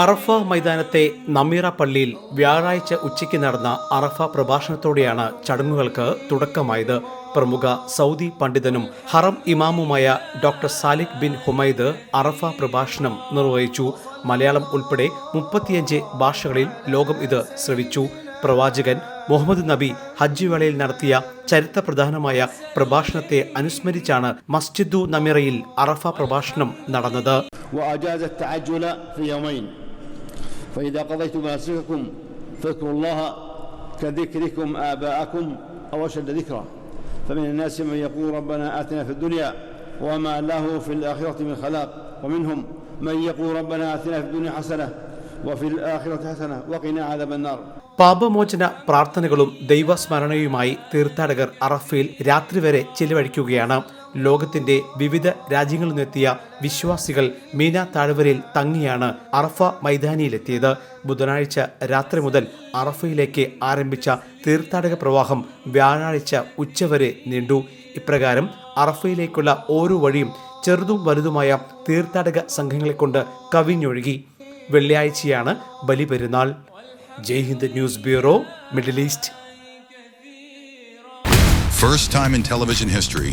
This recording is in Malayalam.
അറഫ മൈതാനത്തെ നമീറ പള്ളിയിൽ വ്യാഴാഴ്ച ഉച്ചയ്ക്ക് നടന്ന അറഫ പ്രഭാഷണത്തോടെയാണ് ചടങ്ങുകൾക്ക് തുടക്കമായത്. പ്രമുഖ സൗദി പണ്ഡിതനും ഹറം ഇമാമുമായ doctor Saleh bin Humaid Arafah പ്രഭാഷണം നിർവഹിച്ചു. മലയാളം ഉൾപ്പെടെ മുപ്പത്തിയഞ്ച് ഭാഷകളിൽ ലോകം ഇത് ശ്രവിച്ചു. പ്രവാചകൻ മുഹമ്മദ് നബി ഹജ്ജ് വേളയിൽ നടത്തിയ ചരിത്രപ്രധാനമായ പ്രഭാഷണത്തെ അനുസ്മരിച്ചാണ് മസ്ജിദു നമിറയിൽ അറഫ പ്രഭാഷണം നടന്നത്. وأجاز التعجل في يومين فإذا قضيتم مناسككم فاذكروا الله كذكركم آباءكم أو أشد ذكرا فمن الناس من يقول ربنا آتنا في الدنيا وما له في الآخرة من خلاق ومنهم من يقول ربنا آتنا في الدنيا حسنة وفي الآخرة حسنة وقنا عذاب النار പാപമോചന പ്രാർത്ഥനകളും ദൈവസ്മരണയുമായി തീർത്ഥാടകർ അറഫയിൽ രാത്രി വരെ ചെലവഴിക്കുകയാണ് ലോകത്തിന്റെ വിവിധ രാജ്യങ്ങളിൽ നിന്നെത്തിയ വിശ്വാസികൾ മീന താഴ്വരയിൽ തങ്ങിയാണ് അറഫ മൈതാനിയിലെത്തിയത്. ബുധനാഴ്ച രാത്രി മുതൽ അറഫയിലേക്ക് ആരംഭിച്ച തീർത്ഥാടക പ്രവാഹം വ്യാഴാഴ്ച ഉച്ചവരെ നീണ്ടു. ഇപ്രകാരം അറഫയിലേക്കുള്ള ഓരോ വഴിയും ചെറുതും വലുതുമായ തീർത്ഥാടക സംഘങ്ങളെ കൊണ്ട് കവിഞ്ഞൊഴുകി. വെള്ളിയാഴ്ചയാണ് Baliperunnal. Jai Hind news bureau Middle East. First time in television history,